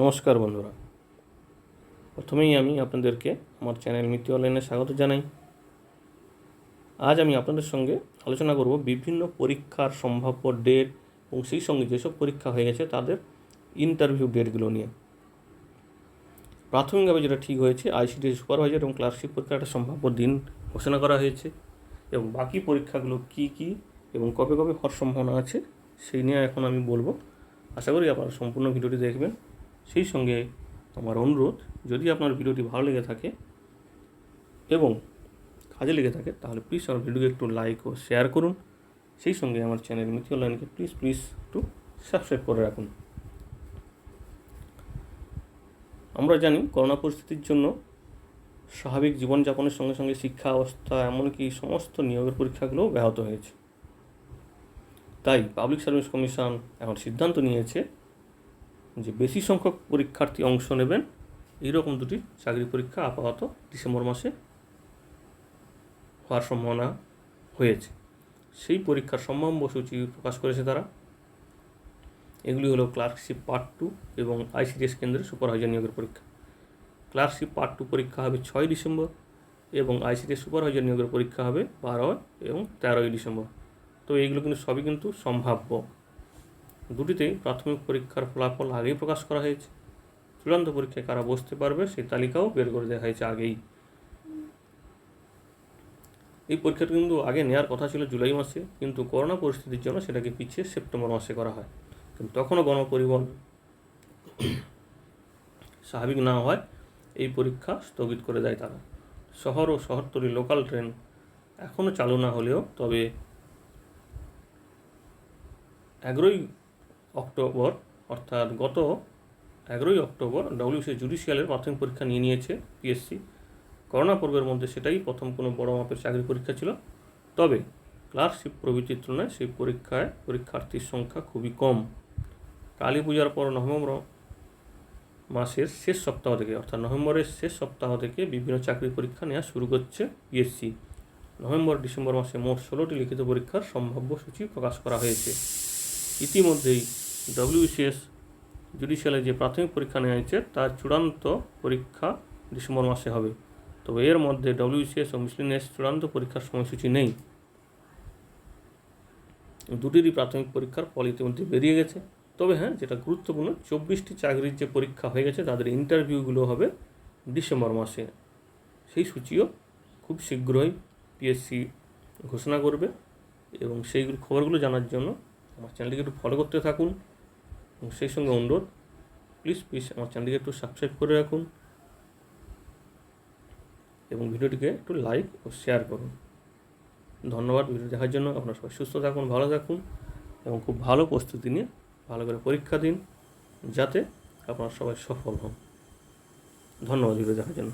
নমস্কার বন্ধুরা। প্রথমেই আমি আপনাদেরকে আমার চ্যানেল মিত্র অনলাইনে স্বাগত জানাই। আজ আমি আপনাদের সঙ্গে আলোচনা করব বিভিন্ন পরীক্ষার সম্ভাব্য ডেট এবং সেই সঙ্গে যেসব পরীক্ষা হয়ে গেছে তাদের ইন্টারভিউ ডেটগুলো নিয়ে। প্রাথমিকভাবে যেটা ঠিক হয়েছে আইসিডি সুপারভাইজার এবং ক্লার্কশিপ পরীক্ষার একটা সম্ভাব্য দিন ঘোষণা করা হয়েছে এবং বাকি পরীক্ষাগুলো কি কি এবং কবে কবে হওয়ার সম্ভাবনা আছে, সেই নিয়ে এখন আমি বলব। আশা করি আপনারা সম্পূর্ণ ভিডিওটি দেখবেন। সেই সঙ্গে আমার অনুরোধ, যদি আপনার ভিডিওটি ভালো লেগে থাকে এবং কাজে লেগে থাকে, তাহলে প্লিজ আমার ভিডিওকে একটু লাইক ও শেয়ার করুন। সেই সঙ্গে আমার চ্যানেল মিথি অনলাইনকে প্লিজ প্লিজ একটু সাবস্ক্রাইব করে রাখুন। আমরা জানি করোনা পরিস্থিতির জন্য স্বাভাবিক জীবনযাপনের সঙ্গে সঙ্গে শিক্ষা অবস্থা, এমনকি সমস্ত নিয়োগের পরীক্ষাগুলোও ব্যাহত হয়েছে। তাই পাবলিক সার্ভিস কমিশন এখন সিদ্ধান্ত নিয়েছে যে বেশি সংখ্যক পরীক্ষার্থী অংশ নেবেন, এইরকম দুটি চাকরি পরীক্ষা আপাতত ডিসেম্বর মাসে হওয়ার সম্ভাবনা হয়েছে। সেই পরীক্ষার সম্ভাব্য সূচি প্রকাশ করেছে তারা। এগুলি হলো ক্লার্কশিপ পার্ট টু এবং আইসিডিএস কেন্দ্রের সুপারভাইজার নিয়োগের পরীক্ষা। ক্লার্কশিপ পার্ট টু পরীক্ষা হবে ছয় ডিসেম্বর এবং আইসিডিএস সুপারভাইজার নিয়োগের পরীক্ষা হবে বারো এবং তেরোই ডিসেম্বর। তো এইগুলো কিন্তু সবই কিন্তু সম্ভাব্য। দুটিতেই প্রাথমিক পরীক্ষার ফলাফল আগেই প্রকাশ করা হয়েছে। চূড়ান্ত পরীক্ষায় কারা বসতে পারবে সেই তালিকাও বের করে দেওয়া হয়েছে আগেই। এই পরীক্ষাটা কিন্তু আগে নেওয়ার কথা ছিল জুলাই মাসে, কিন্তু করোনা পরিস্থিতির জন্য সেটাকে পিছিয়ে সেপ্টেম্বর মাসে করা হয়। কিন্তু তখনও গণপরিবহন স্বাভাবিক না হয় এই পরীক্ষা স্থগিত করে দেয় তারা। শহর ও শহরতলি লোকাল ট্রেন এখনও চালু না হলেও তবে এগারোই অক্টোবর, অর্থাৎ গত এগারোই অক্টোবর ডব্লিউসি জুডিশিয়ালের প্রাথমিক পরীক্ষা নিয়ে নিয়েছে পিএসসি করোনা পর্বের মধ্যে সেটাই প্রথম কোনো বড় মাপের চাকরি পরীক্ষা ছিল। তবে ক্লার্কশিপ প্রভৃতির তুলনায় সেই পরীক্ষায় পরীক্ষার্থীর সংখ্যা খুবই কম। কালী পূজার পর নভেম্বর মাসের শেষ সপ্তাহ থেকে, অর্থাৎ নভেম্বরের শেষ সপ্তাহ থেকে বিভিন্ন চাকরি পরীক্ষা নেওয়া শুরু করছে পিএসসি নভেম্বর, ডিসেম্বর মাসে মোট ষোলোটি লিখিত পরীক্ষার সম্ভাব্য সূচি প্রকাশ করা হয়েছে। ইতিমধ্যেই ডব্লিউসিএস জুডিশিয়ালে যে প্রাথমিক পরীক্ষা নেওয়া হয়েছে, তার চূড়ান্ত পরীক্ষা ডিসেম্বর মাসে হবে। তবে এর মধ্যে ডব্লিউসিএস ও মিসলিনিয়াস চূড়ান্ত পরীক্ষার সময়সূচি নেই। দুটিরই প্রাথমিক পরীক্ষার ফল ইতিমধ্যে বেরিয়ে গেছে। তবে হ্যাঁ যেটা গুরুত্বপূর্ণ, চব্বিশটি চাকরির যে পরীক্ষা হয়ে গেছে, তাদের ইন্টারভিউগুলো হবে ডিসেম্বর মাসে। সেই সূচিও খুব শীঘ্রই পিএসসি ঘোষণা করবে এবং সেই খবরগুলো জানার জন্য আমার চ্যানেলটিকে একটু ফলো করতে থাকুন। এবং সেই সঙ্গে অনুরোধ প্লিজ প্লিজ আমার চ্যানেলটিকে একটু সাবস্ক্রাইব করে রাখুন এবং ভিডিওটিকে একটু লাইক ও শেয়ার করুন। ধন্যবাদ ভিডিও দেখার জন্য। আপনারা সবাই সুস্থ থাকুন, ভালো থাকুন এবং খুব ভালো প্রস্তুতি নিয়ে ভালো করে পরীক্ষা দিন, যাতে আপনারা সবাই সফল হন। ধন্যবাদ ভিডিও দেখার জন্য।